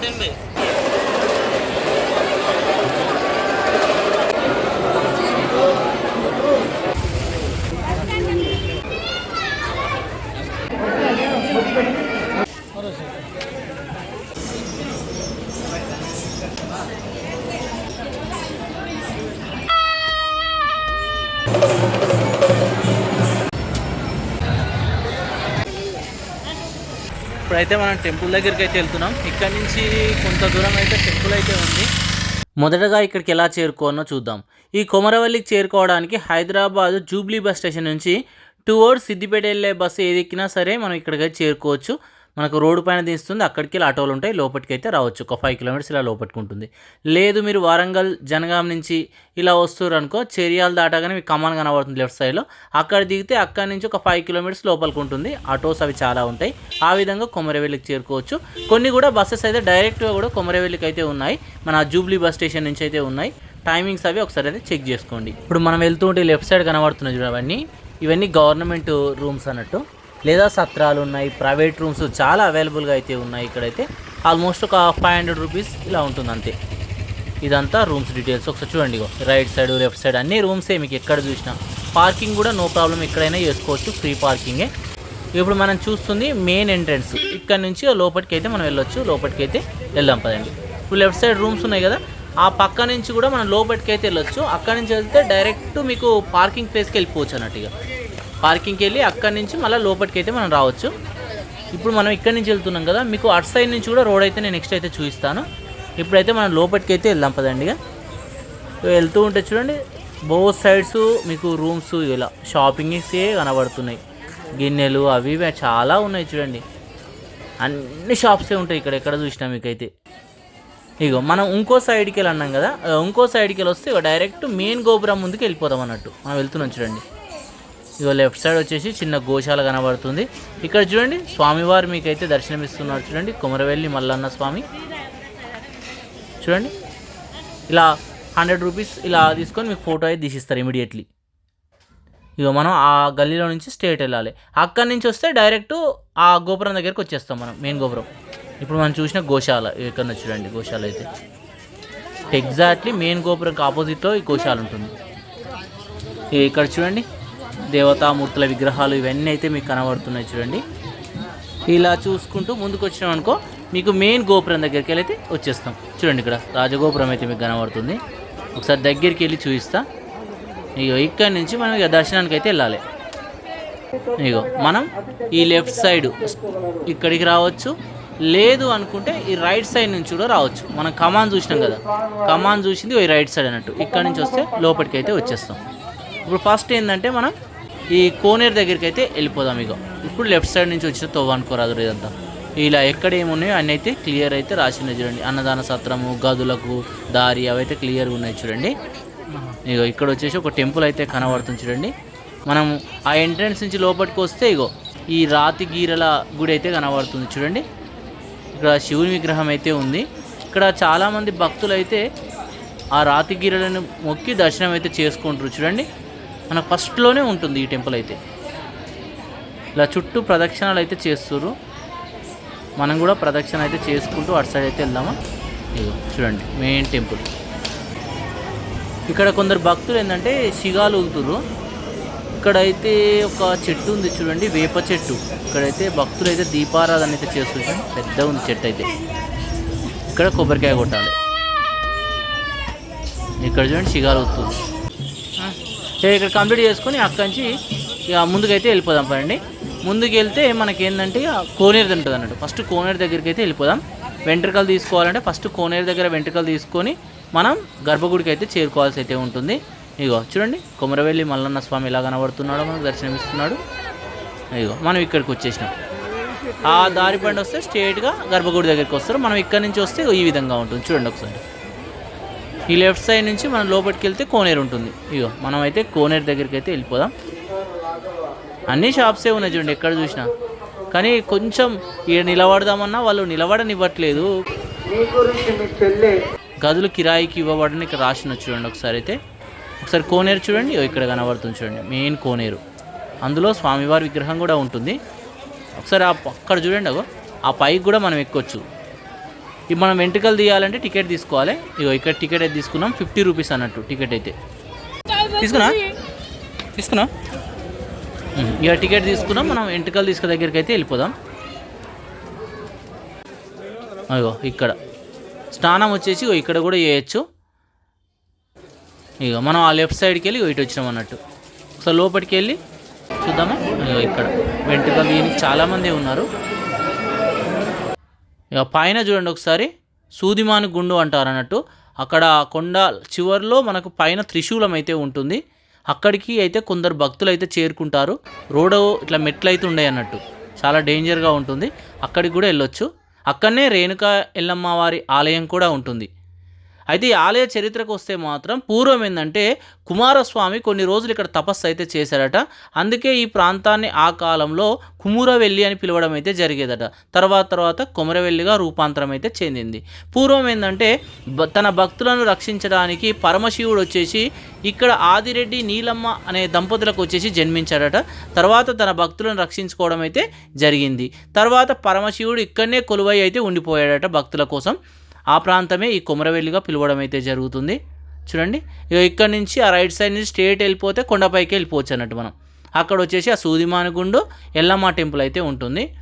連盟。Thank you. ఇప్పుడైతే మనం temple దగ్గరికి అయితే వెళ్తున్నాం. ఇక్కడ నుంచి కొంత దూరం అయితే టెంపుల్ అయితే ఉంది. మొదటగా ఇక్కడికి ఎలా చేరుకోవాలో చూద్దాం. ఈ కొమరవల్లికి చేరుకోవడానికి హైదరాబాద్ జూబ్లీ బస్ స్టేషన్ నుంచి టూ అవర్స్ సిద్దిపేట వెళ్ళే బస్సు ఏది ఎక్కినా సరే మనం ఇక్కడికి అయితే చేరుకోవచ్చు. మనకు రోడ్డు పైన తీస్తుంది అక్కడికి వెళ్ళి ఆటోలు ఉంటాయి లోపలికి అయితే రావచ్చు. ఒక ఫైవ్ కిలోమీటర్స్ ఇలా లోపలికి ఉంటుంది లేదు మీరు వారంగల్ జనగాం నుంచి ఇలా వస్తారు అనుకో చెరియాలు దాటాగానే మీకు కమాన్ కనబడుతుంది లెఫ్ట్ సైడ్లో అక్కడ దిగితే అక్కడ నుంచి ఒక ఫైవ్ కిలోమీటర్స్ లోపలికి ఉంటుంది ఆటోస్ అవి చాలా ఉంటాయి. ఆ విధంగా కొమరవెల్లికి చేరుకోవచ్చు. కొన్ని కూడా బస్సెస్ అయితే డైరెక్ట్గా కూడా కొమరవెల్లికి అయితే ఉన్నాయి. మన జూబ్లీ బస్ స్టేషన్ నుంచి అయితే ఉన్నాయి. టైమింగ్స్ అవి ఒకసారి అయితే చెక్ చేసుకోండి. ఇప్పుడు మనం వెళ్తూ ఉంటే లెఫ్ట్ సైడ్ కనబడుతున్నాయి చూడవన్నీ అవన్నీ. ఇవన్నీ గవర్నమెంట్ రూమ్స్ అన్నట్టు. లేదా సత్రాలు ఉన్నాయి ప్రైవేట్ రూమ్స్ చాలా అవైలబుల్గా అయితే ఉన్నాయి ఇక్కడైతే. ఆల్మోస్ట్ ఒక ఫైవ్ హండ్రెడ్ రూపీస్ ఇలా ఉంటుంది అంతే ఇదంతా రూమ్స్ డీటెయిల్స్. ఒకసారి చూడండి ఇగో రైట్ సైడ్ లెఫ్ట్ సైడ్ అన్ని రూమ్సే మీకు ఎక్కడ చూసినా. పార్కింగ్ కూడా నో ప్రాబ్లం ఎక్కడైనా చేసుకోవచ్చు ఫ్రీ పార్కింగే. ఇప్పుడు మనం చూస్తుంది మెయిన్ ఎంట్రన్స్. ఇక్కడ నుంచి లోపలికి అయితే మనం వెళ్ళొచ్చు. లోపలికి అయితే వెళ్దాం పదండి. ఇప్పుడు లెఫ్ట్ సైడ్ రూమ్స్ ఉన్నాయి కదా ఆ పక్క నుంచి కూడా మనం లోపలికి అయితే వెళ్ళొచ్చు. అక్కడ నుంచి వెళ్తే డైరెక్ట్ మీకు పార్కింగ్ ప్లేస్కి వెళ్ళిపోవచ్చు అన్నట్టుగా. పార్కింగ్కి వెళ్ళి అక్కడి నుంచి మళ్ళీ లోపలికి అయితే మనం రావచ్చు. ఇప్పుడు మనం ఇక్కడి నుంచి వెళ్తున్నాం కదా మీకు అటు సైడ్ నుంచి కూడా రోడ్ అయితే నేను నెక్స్ట్ అయితే చూపిస్తాను. ఇప్పుడైతే మనం లోపలికి అయితే వెళ్దాం పదండి ఇక. వెళ్తూ ఉంటే చూడండి బోత్ సైడ్స్ మీకు రూమ్స్ ఇలా షాపింగ్సే కనబడుతున్నాయి. గిన్నెలు అవి ఇవి చాలా ఉన్నాయి చూడండి. అన్ని షాప్సే ఉంటాయి ఇక్కడ ఎక్కడ చూసినా మీకైతే. ఇగో మనం ఇంకో సైడ్కి వెళ్ళి అన్నాం కదా ఇంకో సైడ్కి వెళ్ళి వస్తే డైరెక్ట్ మెయిన్ గోపురం ముందుకు వెళ్ళిపోతాం అన్నట్టు. మనం వెళ్తున్నాం చూడండి. ఇగో లెఫ్ట్ సైడ్ వచ్చేసి చిన్న గోశాల కనబడుతుంది. ఇక్కడ చూడండి స్వామివారు మీకైతే దర్శనమిస్తున్నారు చూడండి కుమరవెల్లి మల్లన్న స్వామి. చూడండి ఇలా హండ్రెడ్ రూపీస్ ఇలా తీసుకొని మీకు ఫోటో అయితే తీసిస్తారు ఇమీడియట్లీ ఇక మనం ఆ గల్లీలో నుంచి స్టేట్ వెళ్ళాలి. అక్కడి నుంచి వస్తే డైరెక్ట్ ఆ గోపురం దగ్గరికి వచ్చేస్తాం మనం మెయిన్ గోపురం. ఇప్పుడు మనం చూసిన గోశాల ఇక్కడ చూడండి గోశాల అయితే. ఎగ్జాక్ట్లీ మెయిన్ గోపురంకి ఆపోజిట్లో ఈ గోశాల ఉంటుంది. ఇక్కడ చూడండి దేవతామూర్తుల విగ్రహాలు ఇవన్నీ అయితే మీకు కనబడుతున్నాయి చూడండి. ఇలా చూసుకుంటూ ముందుకు వచ్చినాం అనుకో మీకు మెయిన్ గోపురం దగ్గరికి వెళ్ళి అయితే వచ్చేస్తాం. చూడండి ఇక్కడ రాజగోపురం అయితే మీకు కనబడుతుంది. ఒకసారి దగ్గరికి వెళ్ళి చూపిస్తా. ఇగో ఇక్కడి నుంచి మనం ఇక దర్శనానికి అయితే వెళ్ళాలి. ఇగో మనం ఈ లెఫ్ట్ సైడ్ ఇక్కడికి రావచ్చు. లేదు అనుకుంటే ఈ రైట్ సైడ్ నుంచి కూడా రావచ్చు. మనం కమాన్ చూసినాం కదా. కమాన్ చూసింది ఈ రైట్ సైడ్ అన్నట్టు. ఇక్కడ నుంచి వస్తే లోపలికి అయితే వచ్చేస్తాం. ఇప్పుడు ఫస్ట్ ఏంటంటే మనం ఈ కోనేరు దగ్గరికి అయితే వెళ్ళిపోదాం ఇక ఇప్పుడు లెఫ్ట్ సైడ్ నుంచి వచ్చిన తోవానుకోరాదు ఇదంతా. ఇలా ఎక్కడ ఏమున్నాయో అన్నీ అయితే క్లియర్ అయితే రాసినాయి చూడండి. అన్నదాన సత్రము గదులకు దారి అవైతే క్లియర్గా ఉన్నాయి చూడండి. ఇగో ఇక్కడ వచ్చేసి ఒక టెంపుల్ అయితే కనబడుతుంది చూడండి. మనం ఆ ఎంట్రన్స్ నుంచి లోపలికి వస్తే ఇగో ఈ రాతి గీరల గుడి అయితే కనబడుతుంది చూడండి. ఇక్కడ శివుని విగ్రహం అయితే ఉంది. ఇక్కడ చాలామంది భక్తులు అయితే ఆ రాతి గీరలను మొక్కి దర్శనం అయితే చేసుకుంటారు చూడండి. మన ఫస్ట్లోనే ఉంటుంది ఈ టెంపుల్ అయితే. ఇలా చుట్టూ ప్రదక్షిణలు అయితే చేస్తుర్రు. మనం కూడా ప్రదక్షిణ అయితే చేసుకుంటూ అటు సైడ్ అయితే వెళ్దామా? ఇదిగో చూడండి మెయిన్ టెంపుల్ ఇక్కడ కొందరు భక్తులు ఏంటంటే శిగాలు ఊగుతుర్రు ఇక్కడైతే ఒక చెట్టు ఉంది చూడండి వేప చెట్టు. ఇక్కడైతే భక్తులు అయితే దీపారాధన అయితే చేస్తుంటారు పెద్ద ఉంది చెట్టు అయితే. ఇక్కడ కొబ్బరికాయ కొట్టాలి. ఇక్కడ చూడండి శిగాలు ఊగుతుంది సరే ఇక్కడ కంప్లీట్ చేసుకొని అక్కడి నుంచి ఇక ముందుకైతే వెళ్ళిపోదాం పదండి. ముందుకు వెళ్తే మనకి ఏంటంటే కోనేరు ఉంటుంది అన్నట్టు. ఫస్ట్ కోనేరు దగ్గరికి అయితే వెళ్ళిపోదాం. వెంట్రుకలు తీసుకోవాలంటే ఫస్ట్ కోనేరు దగ్గర వెంట్రుకలు తీసుకొని మనం గర్భగుడికి అయితే చేరుకోవాల్సి అయితే ఉంటుంది. ఇగో చూడండి కొమరవెల్లి మల్లన్న స్వామి ఎలా కనబడుతున్నాడో మనకు దర్శనమిస్తున్నాడు. ఇగో మనం ఇక్కడికి వచ్చేసినాం. ఆ దారి పండి వస్తే స్ట్రేట్గా గర్భగుడి దగ్గరికి వస్తారు. మనం ఇక్కడ నుంచి వస్తే ఈ విధంగా ఉంటుంది. చూడండి ఒకసారి. ఈ లెఫ్ట్ సైడ్ నుంచి మనం లోపలికి వెళ్తే కోనేరు ఉంటుంది. ఇగో మనం అయితే కోనేరు దగ్గరికి అయితే వెళ్ళిపోదాం. అన్ని షాప్సే ఉన్నాయి చూడండి ఎక్కడ చూసినా. కానీ కొంచెం ఇక్కడ నిలబడదామన్నా వాళ్ళు నిలబడనివ్వట్లేదు. గదులు కిరాయికి ఇవ్వబడని ఇక్కడ రాసిన చూడండి ఒకసారి అయితే. ఒకసారి కోనేరు చూడండి ఇక్కడ కనబడుతుంది చూడండి మెయిన్ కోనేరు. అందులో స్వామివారి విగ్రహం కూడా ఉంటుంది. ఒకసారి ఆ అక్కడ చూడండి అగో. ఆ పైకి కూడా మనం ఎక్కొచ్చు. ఇప్పుడు మనం వెంట్రుకలు తీయాలంటే టికెట్ తీసుకోవాలి. ఇగో ఇక్కడ టికెట్ అయితే తీసుకున్నాం. ఫిఫ్టీ రూపీస్ అన్నట్టు టికెట్ అయితే. తీసుకున్నా? తీసుకున్నా? ఇక టికెట్ తీసుకున్నాం. మనం వెంట్రుకలు తీసుకు దగ్గరికి అయితే వెళ్ళిపోదాం. అయ్యో ఇక్కడ. స్నానం వచ్చేసి ఇక్కడ కూడా చేయొచ్చు. ఇక మనం ఆ లెఫ్ట్ సైడ్కి వెళ్ళి ఇటు వచ్చినాం అన్నట్టు. ఒకసారి లోపలికి వెళ్ళి చూద్దామా? ఇగో ఇక్కడ. వెంట్రుకలు దీనికి చాలామంది ఉన్నారు. ఇక పైన చూడండి ఒకసారి సూదిమాను గుండు అంటారు అన్నట్టు. అక్కడ కొండ చివర్లో మనకు పైన త్రిశూలం అయితే ఉంటుంది. అక్కడికి అయితే కొందరు భక్తులు అయితే చేరుకుంటారు. రోడ్ ఇట్లా మెట్లు అయితే ఉండే అన్నట్టు. చాలా డేంజర్గా ఉంటుంది. అక్కడికి కూడా వెళ్ళొచ్చు. అక్కడనే రేణుకా ఎల్లమ్మ వారి ఆలయం కూడా ఉంటుంది. అయితే ఈ ఆలయ చరిత్రకు వస్తే మాత్రం పూర్వం ఏంటంటే కుమారస్వామి కొన్ని రోజులు ఇక్కడ తపస్సు అయితే చేశారట అందుకే ఈ ప్రాంతాన్ని ఆ కాలంలో కుమురవెల్లి అని పిలవడం అయితే జరిగేదట. తర్వాత తర్వాత కొమరవెల్లిగా రూపాంతరం అయితే చెందింది. పూర్వం ఏంటంటే తన భక్తులను రక్షించడానికి పరమశివుడు వచ్చేసి ఇక్కడ ఆదిరెడ్డి నీలమ్మ అనే దంపతులకు వచ్చేసి జన్మించాడట. తర్వాత తన భక్తులను రక్షించుకోవడం అయితే జరిగింది. తర్వాత పరమశివుడు ఇక్కడనే కొలువై అయితే ఉండిపోయాడట భక్తుల కోసం. ఆ ప్రాంతమే ఈ కొమరవెల్లిగా పిలవడం అయితే జరుగుతుంది. చూడండి. ఇక ఇక్కడ నుంచి ఆ రైట్ సైడ్ నుంచి స్ట్రేట్ వెళ్ళిపోతే కొండపైకి వెళ్ళిపోవచ్చు అన్నట్టు మనం. అక్కడ వచ్చేసి ఆ సూదిమానుగుండు ఎల్లమ్మ టెంపుల్ అయితే ఉంటుంది.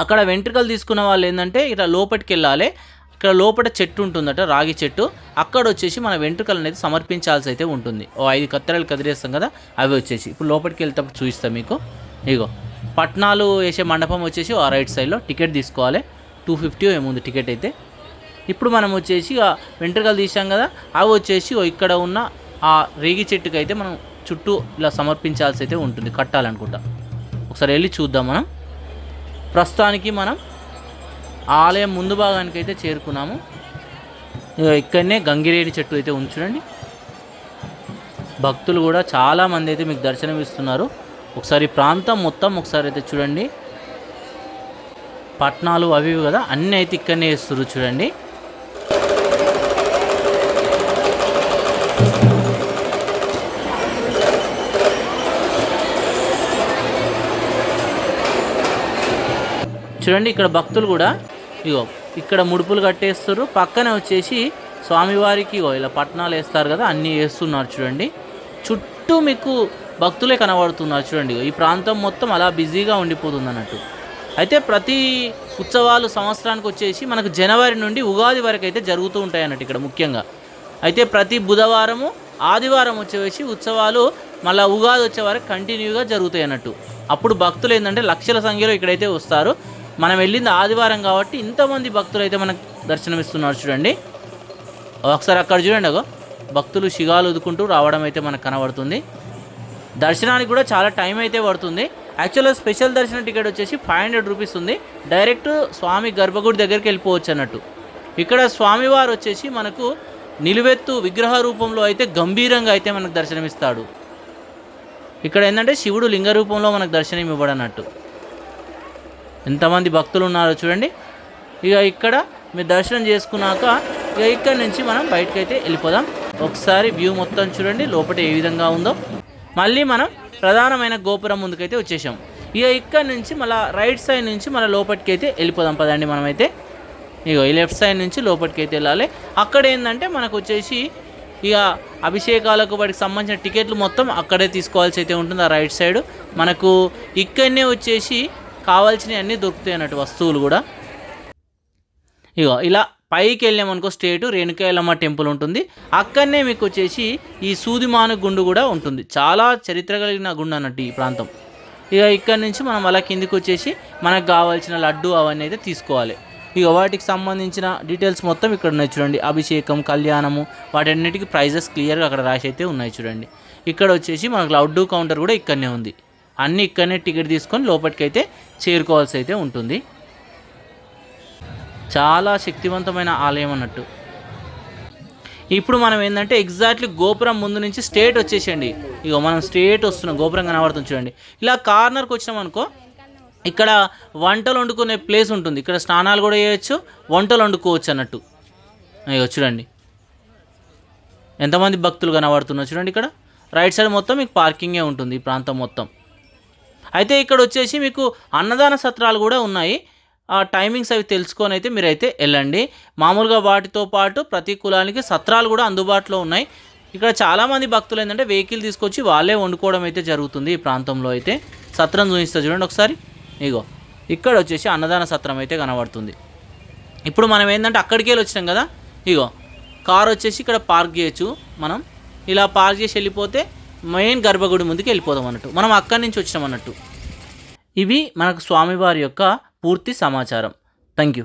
అక్కడ వెంట్రుకలు తీసుకున్న వాళ్ళు ఏంటంటే ఇట్లా లోపలికి వెళ్ళాలి. ఇక్కడ లోపల చెట్టు ఉంటుందట రాగి చెట్టు. అక్కడ వచ్చేసి మన వెంట్రుకలు అనేది సమర్పించాల్సి అయితే ఉంటుంది. ఓ ఐదు కత్తెరలు కదిలేస్తాం కదా అవి వచ్చేసి. ఇప్పుడు లోపలికి వెళ్తేప్పుడు చూపిస్తాం మీకు. ఇగో. పట్నాలు వేసే మండపం వచ్చేసి ఆ రైట్ సైడ్లో టికెట్ తీసుకోవాలి. టూ ఫిఫ్టీ ఏముంది టికెట్ అయితే. ఇప్పుడు మనం వచ్చేసి ఆ వెంట్రుకలు తీసాం కదా అవి వచ్చేసి ఇక్కడ ఉన్న ఆ రేగి చెట్టుకి అయితే మనం చుట్టూ ఇలా సమర్పించాల్సి అయితే ఉంటుంది కట్టాలనుకుంటా. ఒకసారి వెళ్ళి చూద్దాం మనం. ప్రస్తుతానికి మనం ఆలయం ముందు భాగానికి అయితే చేరుకున్నాము ఇక్కడనే గంగిరేడి చెట్టు అయితే ఉంది చూడండి. భక్తులు కూడా చాలామంది అయితే మీకు దర్శనం ఇస్తున్నారు. ఒకసారి ప్రాంతం మొత్తం ఒకసారి అయితే చూడండి. పట్నాలు అవి ఇవి కదా అన్నీ అయితే ఇక్కడనే వేస్తున్నారు చూడండి. చూడండి ఇక్కడ భక్తులు కూడా ఇగో ఇక్కడ ముడుపులు కట్టేస్తారు. పక్కనే వచ్చేసి స్వామివారికి ఇగో ఇలా పట్టణాలు వేస్తారు కదా అన్నీ వేస్తున్నారు చూడండి. చుట్టూ మీకు భక్తులే కనబడుతున్నారు చూడండి. ఇగో ఈ ప్రాంతం మొత్తం అలా బిజీగా ఉండిపోతుంది అన్నట్టు. అయితే ప్రతి ఉత్సవాలు సంవత్సరానికి వచ్చేసి మనకు జనవరి నుండి ఉగాది వరకు అయితే జరుగుతూ ఉంటాయి అన్నట్టు ఇక్కడ ముఖ్యంగా. అయితే ప్రతి బుధవారము ఆదివారం వచ్చేసి ఉత్సవాలు మళ్ళీ ఉగాది వచ్చే వరకు కంటిన్యూగా జరుగుతాయి అన్నట్టు. అప్పుడు భక్తులు ఏంటంటే లక్షల సంఖ్యలో ఇక్కడైతే వస్తారు. మనం వెళ్ళింది ఆదివారం కాబట్టి ఇంతమంది భక్తులు అయితే మనకు దర్శనమిస్తున్నారు చూడండి. ఒకసారి అక్కడ చూడండి అగో. భక్తులు శిగాలు ఉదుకుంటూ రావడం అయితే మనకు కనబడుతుంది. దర్శనానికి కూడా చాలా టైం అయితే పడుతుంది. యాక్చువల్గా స్పెషల్ దర్శన టికెట్ వచ్చేసి ఫైవ్ హండ్రెడ్ రూపీస్ ఉంది. డైరెక్ట్ స్వామి గర్భగుడి దగ్గరికి వెళ్ళిపోవచ్చు అన్నట్టు. ఇక్కడ స్వామివారు వచ్చేసి మనకు నిలువెత్తు విగ్రహ రూపంలో అయితే గంభీరంగా అయితే మనకు దర్శనమిస్తాడు. ఇక్కడ ఏంటంటే శివుడు లింగ రూపంలో మనకు దర్శనం ఇవ్వడన్నట్టు. ఎంతమంది భక్తులు ఉన్నారో చూడండి. ఇక ఇక్కడ మీరు దర్శనం చేసుకున్నాక ఇక ఇక్కడ నుంచి మనం బయటకు అయితే వెళ్ళిపోదాం. ఒకసారి వ్యూ మొత్తం చూడండి లోపల ఏ విధంగా ఉందో. మళ్ళీ మనం ప్రధానమైన గోపురం ముందుకైతే వచ్చేసాం. ఇక ఇక్కడ నుంచి మళ్ళీ రైట్ సైడ్ నుంచి మళ్ళీ లోపలికి అయితే వెళ్ళిపోదాం పదండి మనమైతే. ఇగో ఈ లెఫ్ట్ సైడ్ నుంచి లోపలికి అయితే వెళ్ళాలి. అక్కడ ఏంటంటే మనకు వచ్చేసి ఇక అభిషేకాలకు వాటికి సంబంధించిన టికెట్లు మొత్తం అక్కడే తీసుకోవాల్సి అయితే ఉంటుంది ఆ రైట్ సైడ్. మనకు ఇక్కడనే వచ్చేసి కావాల్సినవి అన్నీ దొరుకుతాయి అన్నట్టు వస్తువులు కూడా. ఇగో ఇలా పైకి వెళ్ళామనుకో స్టేట్ రేణుకాయలమ్మ టెంపుల్ ఉంటుంది. అక్కడనే మీకు వచ్చేసి ఈ సూదిమాను గుండు కూడా ఉంటుంది. చాలా చరిత్ర కలిగిన గుండు అన్నట్టు ఈ ప్రాంతం. ఇక ఇక్కడ నుంచి మనం అలా కిందికి వచ్చేసి మనకు కావాల్సిన లడ్డు అవన్నీ అయితే తీసుకోవాలి. ఇక వాటికి సంబంధించిన డీటెయిల్స్ మొత్తం ఇక్కడ ఉన్నాయి చూడండి. అభిషేకం కళ్యాణము వాటన్నిటికీ ప్రైజెస్ క్లియర్గా అక్కడ రాసి అయితే ఉన్నాయి చూడండి. ఇక్కడ వచ్చేసి మనకు లడ్డు కౌంటర్ కూడా ఇక్కడనే ఉంది. అన్నీ ఇక్కడనే టికెట్ తీసుకొని లోపలికి అయితే చేరుకోవాల్సి అయితే ఉంటుంది. చాలా శక్తివంతమైన ఆలయం అన్నట్టు. ఇప్పుడు మనం ఏంటంటే ఎగ్జాక్ట్లీ గోపురం ముందు నుంచి స్టేట్ వచ్చేసేయండి. ఇగో మనం స్టేట్ వస్తున్నాం గోపురం కనబడుతుంది చూడండి. ఇలా కార్నర్కి వచ్చినాం అనుకో ఇక్కడ వంటలు వండుకునే ప్లేస్ ఉంటుంది. ఇక్కడ స్నానాలు కూడా చేయొచ్చు వంటలు వండుకోవచ్చు అన్నట్టు. ఇక చూడండి. ఎంతమంది భక్తులు కనబడుతున్నారు చూడండి ఇక్కడ. రైట్ సైడ్ మొత్తం మీకు పార్కింగే ఉంటుంది ఈ ప్రాంతం మొత్తం. అయితే ఇక్కడ వచ్చేసి మీకు అన్నదాన సత్రాలు కూడా ఉన్నాయి. ఆ టైమింగ్స్ అవి తెలుసుకొని అయితే మీరైతే వెళ్ళండి మామూలుగా వాటితో పాటు ప్రతి కులానికి సత్రాలు కూడా అందుబాటులో ఉన్నాయి. ఇక్కడ చాలామంది భక్తులు ఏంటంటే వెహికల్ తీసుకొచ్చి వాళ్ళే వండుకోవడం అయితే జరుగుతుంది ఈ ప్రాంతంలో అయితే. సత్రం చూపిస్తా చూడండి ఒకసారి. ఇగో ఇక్కడ వచ్చేసి అన్నదాన సత్రం అయితే కనబడుతుంది. ఇప్పుడు మనం ఏంటంటే అక్కడికి వెళ్ళి వచ్చినాం కదా. ఇగో కార్ వచ్చేసి ఇక్కడ పార్క్ చేయొచ్చు మనం. ఇలా పార్క్ చేసి వెళ్ళిపోతే మెయిన్ గర్భగుడి ముందుకు వెళ్ళిపోదాం అన్నట్టు. మనం అక్కడి నుంచి వచ్చినాం అన్నట్టు. ఇవి మనకు స్వామివారి యొక్క పూర్తి సమాచారం. Thank you